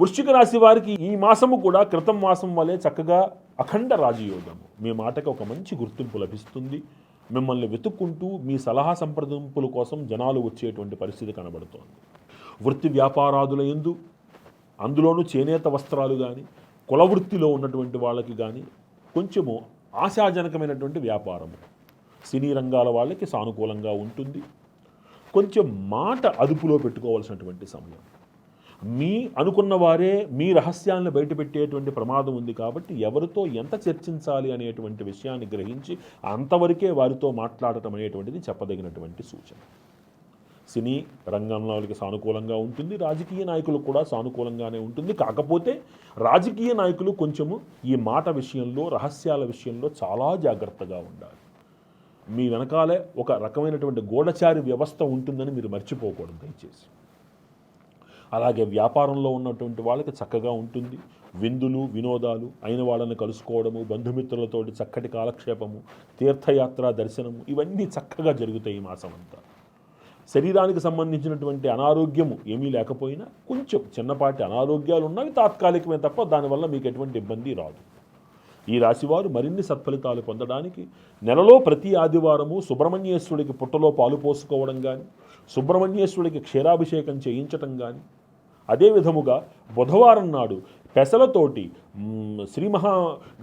వృశ్చిక రాశి వారికి ఈ మాసము కూడా క్రితం మాసం వలె చక్కగా అఖండ రాజయోగము. మీ మాటకి ఒక మంచి గుర్తింపు లభిస్తుంది. మిమ్మల్ని వెతుక్కుంటూ మీ సలహా సంప్రదింపుల కోసం జనాలు వచ్చేటువంటి పరిస్థితి కనబడుతోంది. వృత్తి వ్యాపారాదుల ఎందు అందులోనూ చేనేత వస్త్రాలు కానీ కుల వృత్తిలో ఉన్నటువంటి వాళ్ళకి కానీ కొంచెము ఆశాజనకమైనటువంటి వ్యాపారము. సినీ రంగాల వాళ్ళకి సానుకూలంగా ఉంటుంది. కొంచెం మాట అదుపులో పెట్టుకోవాల్సినటువంటి సమయం. మీ అనుకున్న వారే మీ రహస్యాలను బయటపెట్టేటువంటి ప్రమాదం ఉంది కాబట్టి ఎవరితో ఎంత చర్చించాలి అనేటువంటి విషయాన్ని గ్రహించి అంతవరకే వారితో మాట్లాడటం అనేటువంటిది చెప్పదగినటువంటి సూచన. సినీ రంగంలోకి సానుకూలంగా ఉంటుంది. రాజకీయ నాయకులకు కూడా సానుకూలంగానే ఉంటుంది. కాకపోతే రాజకీయ నాయకులు కొంచెము ఈ మాట విషయంలో రహస్యాల విషయంలో చాలా జాగ్రత్తగా ఉండాలి. మీ వెనకాలే ఒక రకమైనటువంటి గూఢచారి వ్యవస్థ ఉంటుందని మీరు మర్చిపోకూడదు దయచేసి. అలాగే వ్యాపారంలో ఉన్నటువంటి వాళ్ళకి చక్కగా ఉంటుంది. విందులు వినోదాలు అయిన వాళ్ళని కలుసుకోవడము బంధుమిత్రులతోటి చక్కటి కాలక్షేపము తీర్థయాత్ర దర్శనము ఇవన్నీ చక్కగా జరుగుతాయి ఈ మాసం అంతా శరీరానికి సంబంధించినటువంటి అనారోగ్యము ఏమీ లేకపోయినా కొంచెం చిన్నపాటి అనారోగ్యాలు ఉన్నవి తాత్కాలికమే తప్ప దానివల్ల మీకు ఎటువంటి ఇబ్బంది రాదు. ఈ రాశివారు మరిన్ని సత్ఫలితాలు పొందడానికి నెలలో ప్రతి ఆదివారము సుబ్రహ్మణ్యేశ్వరుడికి పుట్టలో పాలు పోసుకోవడం కానీ సుబ్రహ్మణ్యేశ్వరుడికి క్షీరాభిషేకం చేయించటం కానీ అదే విధముగా బుధవారం నాడు పెసలతోటి శ్రీ మహా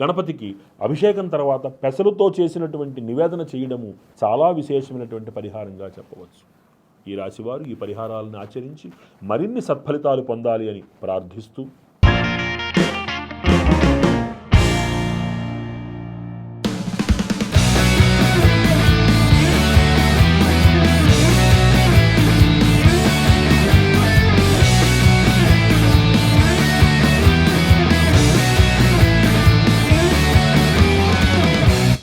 గణపతికి అభిషేకం తర్వాత పెసలతో చేసినటువంటి నివేదన చేయడము చాలా విశేషమైనటువంటి పరిహారంగా చెప్పవచ్చు. ఈ రాశివారు ఈ పరిహారాలను ఆచరించి మరిన్ని సత్ఫలితాలు పొందాలి అని ప్రార్థిస్తూ